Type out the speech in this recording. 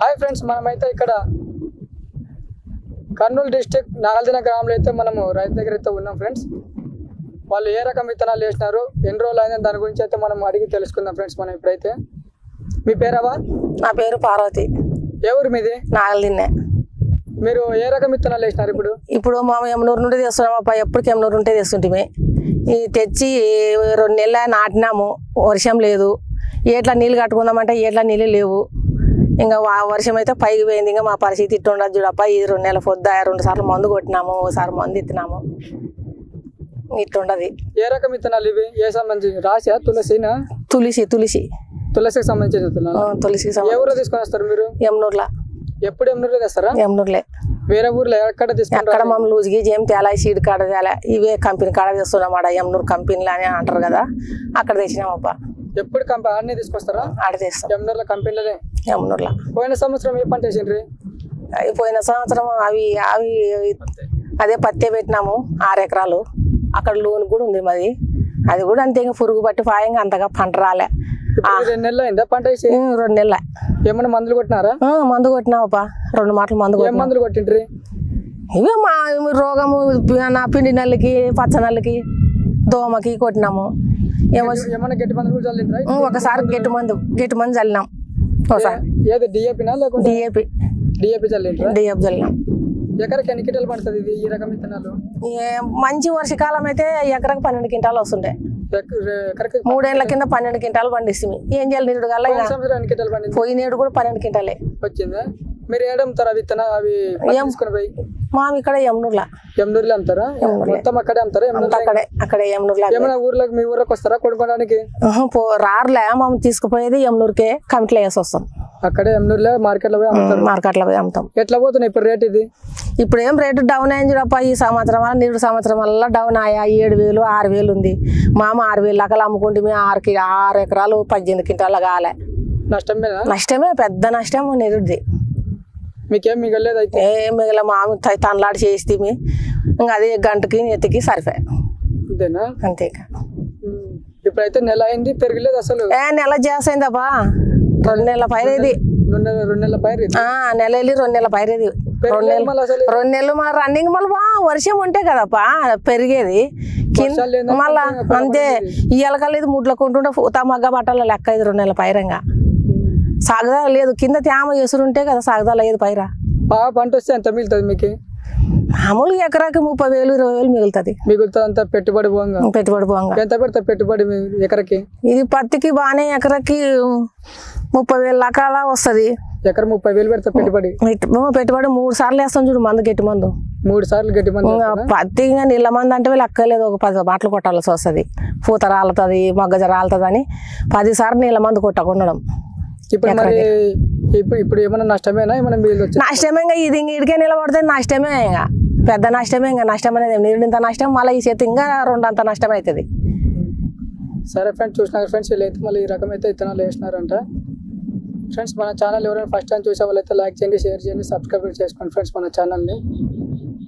Hi friends మనమైతే ఇక్కడ Kurnool district నాగల్దిన గ్రామంలో అయితే మనము రైతు దగ్గర అయితే ఉన్నాం ఫ్రెండ్స్. వాళ్ళు ఏ రకం విత్తనాలు వేసినారు ఎన్ని రోజులు అయిందని దాని గురించి అయితే మనం అడిగి తెలుసుకుందాం ఫ్రెండ్స్ మనం ఇప్పుడైతే. మీ పేరావా నా పేరు పార్వతి. ఏ ఊరు మీది? నాగలిన్నే మీరు ఏ రకం విత్తనాలు వేసినారు ఇప్పుడు? ఇప్పుడు మా ఎమ్మనూరు నుండి తెస్తున్నాం అప్ప ఎప్పటికి ఎమ్మనూరు ఉంటే ఈ తెచ్చి రెండు నెలల నాటినాము వర్షం లేదు. ఏట్లా నీళ్ళు కట్టుకుందామంటే ఏట్లా నీళ్ళు లేవు. ఇంకా వా- వర్షం అయితే పైకి పోయింది. ఇంకా మా పరిస్థితి ఇట్టు ఉండదు చూడప్ప ఈ రెండు నెలల పొద్దు రెండు సార్లు మందు కొట్టినాము. ఒకసారి మందు ఎత్తినాము ఇట్టుండదు ఏ రకం విత్తనాలు ఇవి? ఏ సంబంధించి? రాశా తులసినా? తులసి తులసి. తులసికి సంబంధించిన తులసికి ఏ ఊరు తీసుకొని వస్తారు మీరు? ఎమ్మనూరులో ఎప్పుడు ఎన్నూరు తెస్తారా? ఎమ్మనూరులే వేరే ఊర్లో ఎక్కడ తీసుకుంటారు? ఎక్కడ మమ్మల్ని లూజ్కి ఏం తేలా సీడ్ కాడ తేలా ఇవే కంపెనీ కాడ తెస్తున్నాం ఆడ ఎమ్నూరు కంపెనీలు అని అంటారు కదా. అక్కడ తెచ్చినామప్ప ఎప్పుడు కంపెనీ అన్నీ తీసుకొస్తారా? ఆడ తెస్తాం. ఎమ్నూర్ల కంపెనీలోనే? పోయిన సంవత్సరం ఏ పంట వేసిండ్రి? అవి పోయిన సంవత్సరం అవి అవి అదే పత్తే పెట్టినాము ఆరు ఎకరాలు. అక్కడ లోన్ కూడా ఉంది మాది. అది కూడా అంతే ఇంకా పురుగు పట్టి పాయంగా అంతగా పంట రాలే. రెండు నెలలు అయిందా పంట వేసి? రెండు నెలల. ఏమైనా మందులు కొట్టినారా? మందు కొట్టినామప్ప రెండు మాటలు మందు మందులు కొట్టిండ్రి? ఇవే మా రోగము నా పిండి నల్లికి పచ్చ నల్లికి దోమకి కొట్టినాము. ఏమో ఏమైనా గట్టి మందులు ఒకసారి గట్టి మందు గట్టి మందు చల్లినాం. ఏది డిఏపినా లేకుంటే డిఏపి డిఏపి చల్లిండ్రా? డిఏపి చల్లినాం. ఎకరకి ఎన్ని కింటాలు పడుతుంది ఇది ఈ రకం విత్తనాలు? మంచి వర్షకాలం అయితే ఎకరకు పన్నెండు క్వింటాలు వస్తుండే మూడేళ్ళ కింద పన్నెండు క్వింటాలు పండిస్తుంది ఏం చేయాలి నీడు పండింది? పోయినేడు కూడా పన్నెండు క్వింటాలే. వచ్చిందా? మీరు ఏడమ్ముతారా విత్తన అవి? తీసుకుని పోయి? మామి ఇక్కడ యమునూర్లా. ఎమ్నూరులో అమ్ముతారా? మొత్తం అక్కడే అమ్ముతారా? అక్కడే అక్కడే యమునూర్లా ఏమైనా ఊర్లోకి మీ ఊర్లోకి వస్తారా పో రారులే. మమ్మల్ని తీసుకుపోయేది యమునూరుకే కమిట్లో వేసి వస్తాం. అక్కడే ఎమ్నూరులో మార్కెట్లో పోయి అమ్ముతారు? మార్కెట్లో పోయి అమ్ముతాం. ఎట్లా పోతున్నాయి ఇప్పుడు రేట్ ఇది? ఇప్పుడు ఏం రేటు డౌన్ అయింది చూడప్ప ఈ సంవత్సరం వల్ల నిరుడు సంవత్సరం వల్ల డౌన్ అయ్యా. ఏడు వేలు ఆరు వేలు ఉంది. మామ ఆరు వేలు లెక్కలు అమ్ముకుంటే మేము ఆరుకి ఆరు ఎకరాలు పద్దెనిమిది క్వింటాలు కాలే. నష్టమేనా నష్టమే పెద్ద నష్టం నిరుడిది మీకేం మిగలేదు అయితే ఏ మిగిలిన మామూలు త- తనలాడి చేస్తే ఇంకా అదే గంటకి నెత్తికి సరిపోయా. అంతేనా? అంతే. ఇప్పుడైతే నెల అయింది పెరగలేదు అసలు. ఏ నెల చేసిందబ్బా రెండు నెలల పైరేది. రెండు నెలల రెండు నెలల పైరు ఇది. ఆ నెల వెళ్ళి రెండు నెలల పైరేది. రెండు పెరగలేదు నెలలు మళ్ళీ అసలు. రెండు నెలలు మన రన్నింగ్ మళ్ళీ బా వర్షం ఉంటే కదప్పా పెరిగేది. కింద వర్షాలు లేనప్పుడు మళ్ళా ఇంకా అంతే. ఈ ఎలకలేదు ముడ్లకుంటుంటే పూత మగ్గ బట్టల లెక్క ఇది రెండు నెలల పైరంగా. సాగదా లేదు. కింద తేమ ఎసురుంటే కదా సాగదా లేదు పైరా. బాగా పంట వస్తే ఎంత మిగులుతుంది మీకు? మామూలుగా ఎకరాకి ముప్పై వేలు ఇరవై వేలు మిగులుతుంది. మిగులుతుంది అంత పెట్టుబడి పోగా? పెట్టుబడి పోంగా. ఎంత పెడతా పెట్టుబడి ఎకరకి? ఇది పత్తికి బాగానే ఎకరకి ముప్పై వేల లకాల వస్తుంది. ఎకర ముప్పై వేలు పెడతా పెట్టుబడి? పెట్టుబడి మూడు సార్లు వేస్తాం చూడు మందు గట్టి మందు. మూడు సార్లు గట్టి మంది పత్తి ఇంకా నీళ్ళ మంది అంటే లెక్కలేదు ఒక పది బాటలు కొట్టాల్సి వస్తుంది. పూత రాలుతుంది మొగ్గజ రాలుతుంది అని పది సార్లు నీళ్ళ మందు కొట్టకుండా ఇప్పుడు మరి ఇప్పుడు ఇప్పుడు ఏమైనా నష్టమేనా? ఏమైనా మిగిలి నష్టమే ఇంకా ఇది ఇడికే నిలబడితే నష్టమే ఇంకా. పెద్ద నష్టమే ఇంకా. నష్టం అనేది నీరింత నష్టం మళ్ళీ ఈ చేతి ఇంకా రెండంత నష్టం అవుతుంది సరే ఫ్రెండ్స్ చూసినారు ఫ్రెండ్స్ వీళ్ళైతే మళ్ళీ ఈ రకమైతే విత్తనాలు వేసినారంట. ఫ్రెండ్స్ మన ఛానల్ ఎవరైనా ఫస్ట్ టైం చూసే వాళ్ళైతే లైక్ చేయండి షేర్ చేయండి సబ్స్క్రైబ్ చేసుకోండి ఫ్రెండ్స్ మన ఛానల్ని.